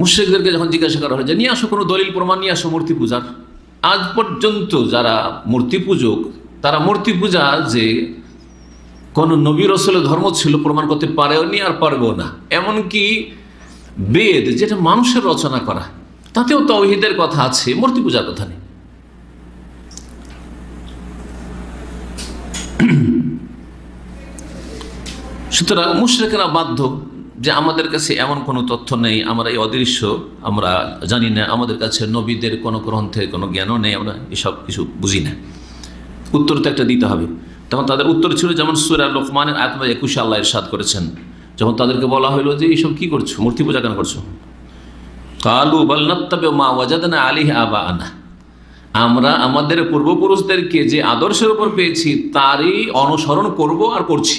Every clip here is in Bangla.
মুশ্রিকদেরকে যখন জিজ্ঞাসা করা হয় যে, নিয়ে আসো কোনো দলিল, প্রমাণ, নিয়ে আসো মূর্তি পূজার। আজ পর্যন্ত যারা মূর্তি পূজক, তারা মূর্তি পূজা যে কোন নবী রসলের ধর্ম ছিল প্রমাণ করতে পারেও নি আর পারবেও না। এমনকি বেদ যেটা মানুষের রচনা করা, তাতেও তৌহিদের কথা আছে, মূর্তি পূজার কথা নেই। সুতরাং মুশ্রেকেরা বাধ্য যে আমাদের কাছে এমন কোনো তথ্য নেই, আমরা এই অদৃশ্য, আমরা জানি না, আমাদের কাছে নবীদের কোনো গ্রন্থের কোনো জ্ঞানও নেই, আমরা এসব কিছু বুঝি না। উত্তর তো একটা দিতে হবে। তখন তাদের উত্তর ছিল যেমন সুরা লোকমানের আত্মা একুশে আল্লাহ ইরশাদ করেছেন, যখন তাদেরকে বলা হলো যে, এইসব কি করছ? মূর্তি পূজা কেন করছ? কালু বলনত্তবে মা ওয়াজাদনা আলিহ আবা আনা আমরা আমাদের পূর্বপুরুষদেরকে যে আদর্শের উপর পেয়েছি, তারই অনুসরণ করব আর করছি।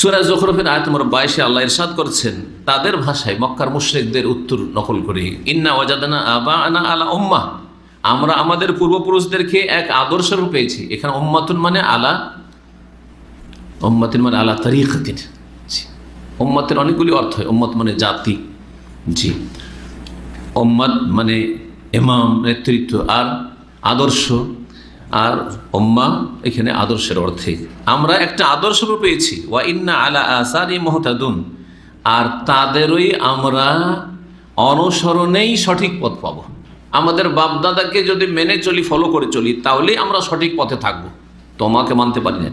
সুরাজ জখরফের আয়াত নম্বর বাইশে আল্লাহ ইরশাদ করছেন, তাদের ভাষায় মক্কার মুশ্রিকদের উত্তর নকল করে। ইন্না ওয়াজাদানা আবা আনা আলা উম্মা আমরা আমাদের পূর্বপুরুষদেরকে এক আদর্শের পেয়েছি। এখানে উম্মাতুন মানে আলা, উম্মাতিন মানে আলা তারিকাতিন। জি। উম্মাতের অনেকগুলি অর্থ হয়। উম্মত মানে জাতি। জি। উম্মাদ মানে ইমাম, নেতৃত্ব আর আদর্শ। আর ওম্মা এখানে আদর্শের অর্থে। আমরা একটা আদর্শ পেয়েছি। ওয়া ইন্না আলা আসারি মহতাদুন। আর তাদেরই আমরা অনুসরণেই সঠিক পথ পাব। আমাদের বাপদাদাকে যদি মেনে চলি ফলো করে চলি, তাহলেই আমরা সঠিক পথে থাকব। তোমাকে মানতে পারি না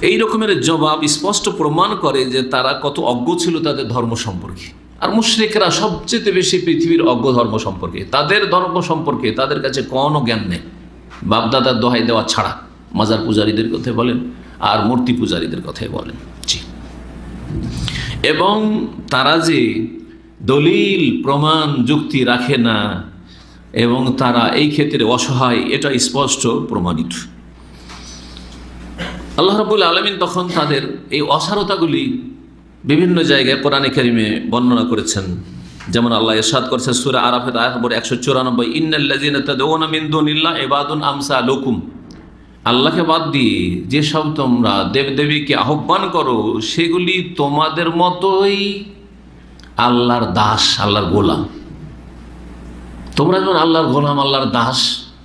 এই রকমের জবাব স্পষ্ট প্রমাণ করে যে তারা কত অজ্ঞ ছিল তাদের ধর্ম সম্পর্কে। আর মুশ্রিকরা সবচেয়ে বেশি পৃথিবীর অজ্ঞ ধর্ম সম্পর্কে। তাদের ধর্ম সম্পর্কে তাদের কাছে কোনো জ্ঞান নেই। বাপদাদার দোহাই দেওয়া ছাড়া মাজার পূজারীদের কথা বলেন আর মূর্তি পূজারীদের কথাই বলেন। জি। এবং তারা যে দলিল, প্রমাণ, যুক্তি রাখে না এবং তারা এই ক্ষেত্রে অসহায়, এটা স্পষ্ট প্রমাণিত। আল্লাহ রবুল আলমিন তখন তাদের এই অসারতাগুলি বিভিন্ন জায়গায় কোরআনে কারিমে বর্ণনা করেছেন। যেমন আল্লাহ এরশাদ করেছেন সুরা আরাফের আয়াত নম্বর একশো চুরানব্বই ইন্নাল্লাজিনা এবাদুন আমসা লকুম আল্লাহকে বাদ দিয়ে যেসব তোমরা দেবদেবীকে আহ্বান করো, সেগুলি তোমাদের মতোই আল্লাহর দাস, আল্লাহর গোলাম। তোমরা যেমন আল্লাহর গোলাম, আল্লাহর দাস,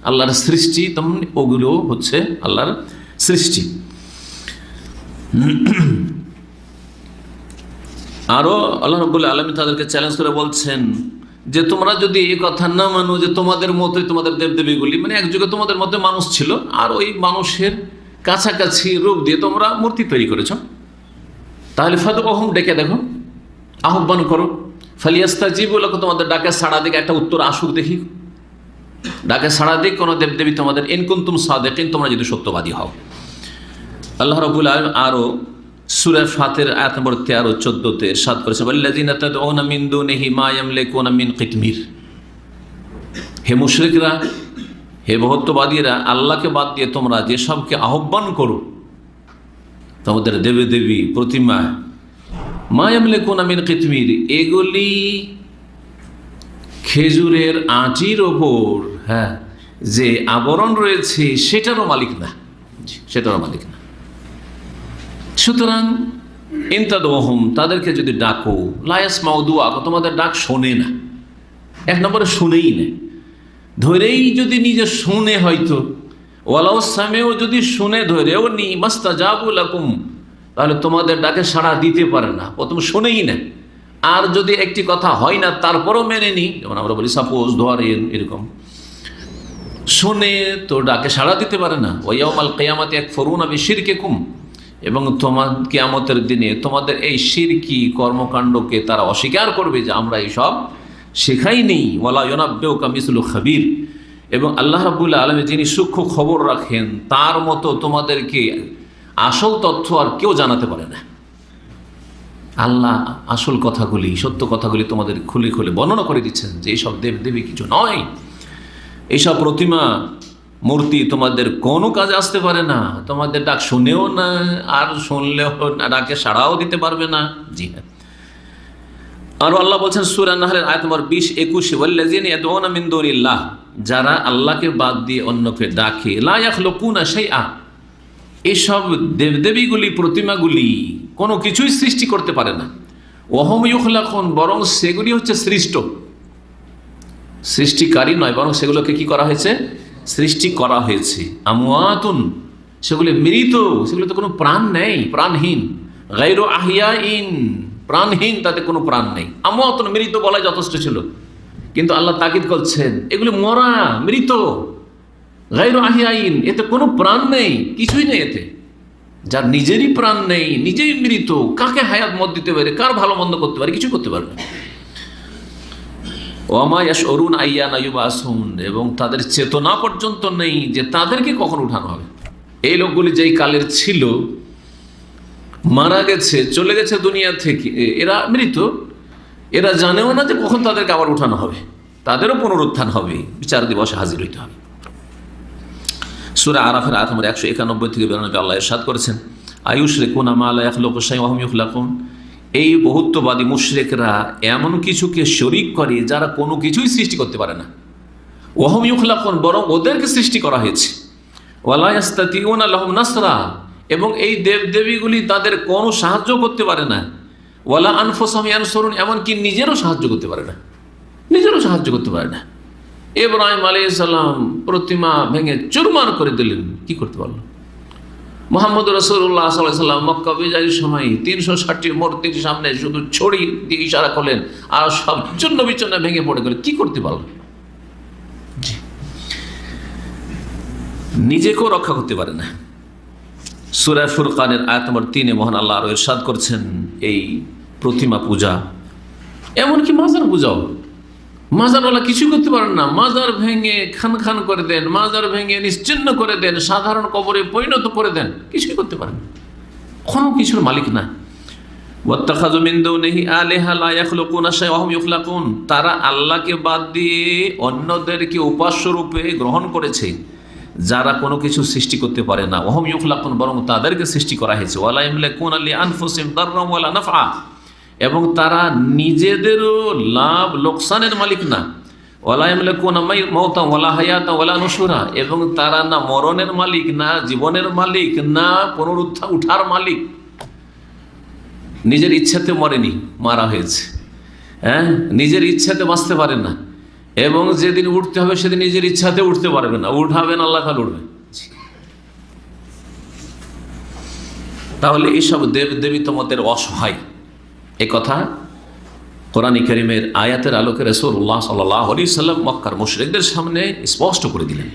আল্লাহর সৃষ্টি, তেমন ওগুলো হচ্ছে আল্লাহর সৃষ্টি। আরও আল্লাহ রবুল্লা আলমী তাদেরকে চ্যালেঞ্জ করে বলছেন যে তোমরা যদি এই কথা না মানো যে তোমাদের মতোই তোমাদের দেবদেবীগুলি মানে এক যুগে তোমাদের মধ্যে মানুষ ছিল, আর ওই মানুষের কাছাকাছি রূপ দিয়ে তোমরা মূর্তি তৈরি করেছ। তাহলে ফাদ অহম ডেকে দেখো, আহ্বান করো ফালিয়াস্তা জি জীবুলক তোমাদের ডাকে সাড়া দিকে, একটা উত্তর আসুক দেখি। ডাকে সাড়া দিক, কোনো দেবদেবী তোমাদের ইনকুন্তুম সাদেকিন তোমরা যদি সত্যবাদী হও। আল্লাহ রবুল আলম আরও সাত নেহি হে মুশরিকরা, হে আল্লাহকে বাদ দিয়ে তোমরা যেসবকে আহ্বান করো, তোমাদের দেবী দেবী প্রতিমা কোনা মিন কিতমির, এগুলি খেজুরের আঁচির ওপর হ্যাঁ যে আবরণ রয়েছে, সেটারও মালিক না। সেটারও মালিক না। সুতরাং ইন্তাদহম তাদেরকে যদি ডাকো লায়াস মাউদুয়া তোমাদের ডাক শোনে না। এক নম্বরে শুনেই না। ধরেই যদি নিজে শুনে হয়তো, ওয়ালাউ সামেও যদি শুনে ধরেও নি মাস্তা জাবুল আকুম তাহলে তোমাদের ডাকে সাড়া দিতে পারে না। প্রথম শোনেই না। আর যদি একটি কথা হয় না, তারপরও মেনে নি। যেমন আমরা বলি সাপোজ ধরেন, এরকম। শুনে তো ডাকে সাড়া দিতে পারে না। ওয়াউমাল কেয়ামাতে এক ফরুন আমি শিরকে কুম এবং তোমার কেয়ামতের দিনে তোমাদের এই শিরকি কর্মকাণ্ডকে তারা অস্বীকার করবে যে আমরা এইসব শেখাই নেই ওলা ইনাব্বেউ কামিসুল খাবির। এবং আল্লাহ রাবুল্লাহ আলমে যিনি সূক্ষ্ম খবর রাখেন, তার মতো তোমাদেরকে আসল তথ্য আর কেউ জানাতে পারে না। আল্লাহ আসল কথাগুলি, সত্য কথাগুলি তোমাদের খুলে খুলে বর্ণনা করে দিচ্ছেন যে এইসব দেব দেবী কিছু নয়। এইসব প্রতিমা মূর্তি, তোমাদের কোনো কাজে আসতে পারে না। তোমাদের ডাক শুনেও না, আর শুনলেও ডাকে সাড়াও দিতে পারবে না। জি হ্যাঁ। আরও আল্লাহ বলছেন, সুরা নাহলের আয় তোমার বিশ, একুশে বললেন মিন্দুল্লাহ যারা আল্লাহকে বাদ দিয়ে অন্যকে ডাকে লোকুনা সেই আ এসব দেবদেবীগুলি, প্রতিমাগুলি কোনো কিছুই সৃষ্টি করতে পারে না। ওহম ইউখলাকুন, বরং সেগুলি হচ্ছে সৃষ্ট। সৃষ্টিকারী নয়, বরং সেগুলোকে কি করা হয়েছে? সৃষ্টি করা হয়েছে। আমুয়াতুন সেগুলি মৃত, সেগুলোতে কোনো প্রাণ নেই, প্রাণহীন। গাইরো আহিয়া ইন প্রাণহীন, তাতে কোনো প্রাণ নেই। আমুয়াতুন মৃত বলাই যথেষ্ট ছিল। কিন্তু আল্লাহ তাকিদ করছেন, এগুলি মরা, মৃত। গাইরো আহিয়াইন, এতে কোনো প্রাণ নেই, কিছুই নেই এতে। যার নিজেরই প্রাণ নেই, নিজেই মৃত, কাকে হায়াত মত দিতে পারে, কার ভালো মন্দ করতে পারে কিছু করতে পারবে না। আসুন এবং তাদের চেতনা পর্যন্ত নেই যে তাদেরকে কখন উঠানো হবে। এই লোকগুলি যেই কালের ছিল, মারা গেছে, চলে গেছে দুনিয়া থেকে এরা মৃত, এরা জানেও না যে কখন তাদেরকে আবার উঠানো হবে। তাদেরও পুনরুত্থান হবে, বিচার দিবসে হাজির হইতে হবে। সুরা আরাফের নম্বর একশো একানব্বই থেকে বেরোনবী আল্লাহ করেছেন আয়ুষ রেকুন আমা আল্লাহ এক লোক সাই অহমিউখলাকুন এই বহুত্ববাদী মুশরেকরা এমন কিছুকে শরিক করে যারা কোনো কিছুই সৃষ্টি করতে পারে না। ওহমিউখলাকুন বরং ওদেরকে সৃষ্টি করা হয়েছে। নাসরা, এবং এই দেবদেবীগুলি তাদের কোনো সাহায্য করতে পারে না। ওয়ালা আনফোসাম এমনকি নিজেরও সাহায্য করতে পারে না। নিজেরও সাহায্য করতে পারে না। এব্রাহিম আলাইসাল্লাম প্রতিমা ভেঙে চুরমার করে দিলেন। কি করতে পারল? মোহাম্মদ রসুল্লাহ সাল্লাম মক্কা বিজয়ের সময় তিনশো ষাটটি মূর্তির সামনে শুধু ছড়ি দিয়ে ইশারা করলেন আর সব জন্য বিচনা ভেঙে পড়ে গেল। কি করতে পারল? নিজেকেও রক্ষা করতে পারে না। সুরা ফুরকানের আয়াত নম্বর তিনে মোহন আল্লাহ আরও ইরশাদ করছেন এই প্রতিমা পূজা। এমনকি মাজার পূজাও। মাজারওয়ালা কিছু করতে পারেন না। মাজার ভেঙে খান খান করে দেন, মাজার ভেঙে নিশ্চিন্ন করে দেন, সাধারণ কবরে পরিণত করে দেন, কিছুই করতে পারেন কোনো কিছুর মালিক না। তারা আল্লাহকে বাদ দিয়ে অন্যদেরকে উপাস্য রূপে গ্রহণ করেছে, যারা কোনো কিছু সৃষ্টি করতে পারে না। ওহম ইউখলাকুন, বরং তাদেরকে সৃষ্টি করা হয়েছে। ওয়ালা ইমলে কোন আলী আনফুসিম দাররাম ওয়ালা নাফা এবং তারা নিজেদেরও লাভ লোকসানের মালিক না। ওলাইমলে কোন মৌতা ওলা হায়াতা ওলা নসুরা এবং তারা না মরণের মালিক না, জীবনের মালিক না পুনরুত্থান উঠার মালিক। নিজের ইচ্ছাতে মরেনি, মারা হয়েছে। হ্যাঁ? নিজের ইচ্ছাতে বাঁচতে পারে না। এবং যেদিন উঠতে হবে, সেদিন নিজের ইচ্ছাতে উঠতে পারবে না। উঠাবেন, আল্লাহ খাল উঠবে তাহলে এইসব দেব দেবী তোমাদের অসহায়। এ কথা কোরআন করিমের আয়াতের আলোকে রসুল্লাহ সাল্লাহ আলি সাল্লাম মক্কার মুশরিকদের সামনে স্পষ্ট করে দিলেন।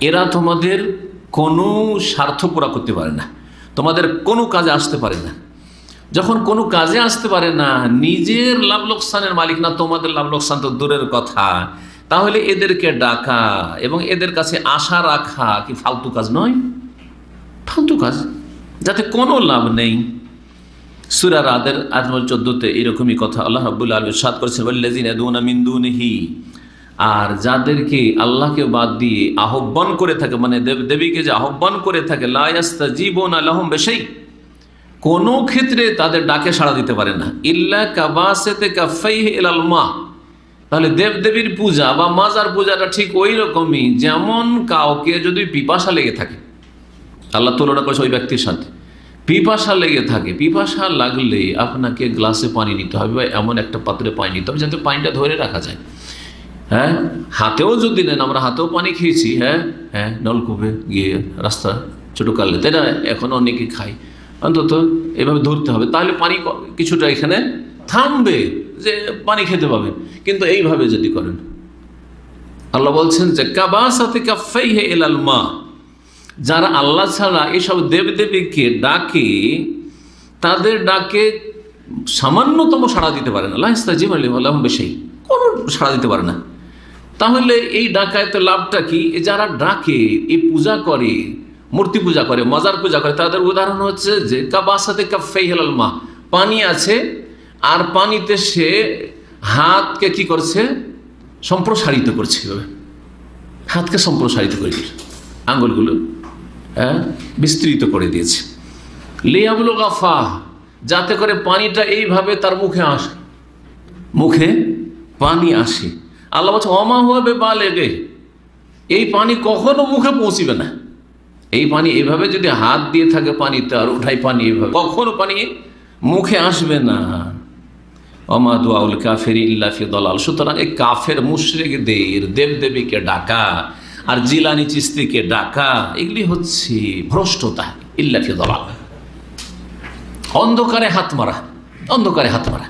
এরা তোমাদের কোনো স্বার্থ পুরা করতে পারে না। তোমাদের কোনো কাজে আসতে পারে না। যখন কোনো কাজে আসতে পারে না নিজের লাভ লোকসানের মালিক না তোমাদের লাভ লোকসান তো দূরের কথা। তাহলে এদেরকে ডাকা এবং এদের কাছে আশা রাখা কি ফালতু কাজ নয়? ফালতু কাজ। যাতে কোনো লাভ নেই। সুরা রাদের আজমল চোদ্দোতে এরকমই কথা আল্লাহ রাবুল্লাহ আলম সাদ করেছেন বল্লেজিন মিন্দুনহি আর যাদেরকে আল্লাহকে বাদ দিয়ে আহ্বান করে থাকে মানে দেব, দেবীকে যে আহ্বান করে থাকে জীবন আলহম বেশাই কোনো ক্ষেত্রে তাদের ডাকে সাড়া দিতে পারে না। ইল্লা কাবাসেতে কাফাই এলালমা তাহলে দেবদেবীর পূজা বা মাজার পূজাটা ঠিক ওই রকমই যেমন কাউকে যদি পিপাসা লেগে থাকে। আল্লাহ তুলনা করেছে ওই ব্যক্তির সাথে। পিপাসা লেগে থাকে, পিপাসা লাগলে আপনাকে গ্লাসে পানি নিতে হবে বা এমন একটা পাত্রে পানি নিতে হবে যাতে পানিটা ধরে রাখা যায়। হ্যাঁ? হাতেও যদি নেন, আমরা হাতেও পানি খেয়েছি হ্যাঁ? হ্যাঁ নলকূপে গিয়ে রাস্তা ছোটো কালে তাই না? এখন অনেকে খাই অন্তত এভাবে ধরতে হবে, তাহলে পানি কিছুটা এখানে থামবে যে পানি খেতে পাবে। কিন্তু এইভাবে যদি করেন, আল্লাহ বলছেন যে কাবা সাথে কাফাই হে এলাল মা। যারা আল্লাহ ছাড়া এসব দেবদেবীকে ডাকে, তাদের ডাকে সামান্যতম সাড়া দিতে পারে না। লাহিস্তাজিম আল্লাহ বেশি। কোনো সাড়া দিতে পারে না। তাহলে এই ডাকায়তে লাভটা কি? যারা ডাকে, এই পূজা করে, মূর্তি পূজা করে, মজার পূজা করে, তাদের উদাহরণ হচ্ছে যে, কাবাসাতে কাফাই হেলাল মা। পানি আছে, আর পানিতে সে হাতকে কি করছে? সম্প্রসারিত করছে হাতকে সম্প্রসারিত করে দিল। আঙ্গুলগুলো হ্যাঁ? বিস্তৃত করে দিয়েছে। লেয়াবুলো যাতে করে পানিটা এইভাবে তার মুখে আসে। মুখে পানি আসে। আল্লাহ বলছে অমা হবে বা লেগে এই পানি কখনো মুখে পৌঁছিবে না। এই পানি এভাবে যদি হাত দিয়ে থাকে পানিতে আর উঠাই পানি এভাবে, কখনো পানি মুখে আসবে না। অমাদুয়াউল কাফের ইল্লাফি দলাল। সুতরাং এই কাফের মুশরিকদের, দেবদেবীকে ডাকা আর জিলানি চিস্তিকে ডাকা, এগুলি হচ্ছে ভ্রষ্টতা ইল্লাফি দলাল। অন্ধকারে হাত মারা, অন্ধকারে হাত মারা।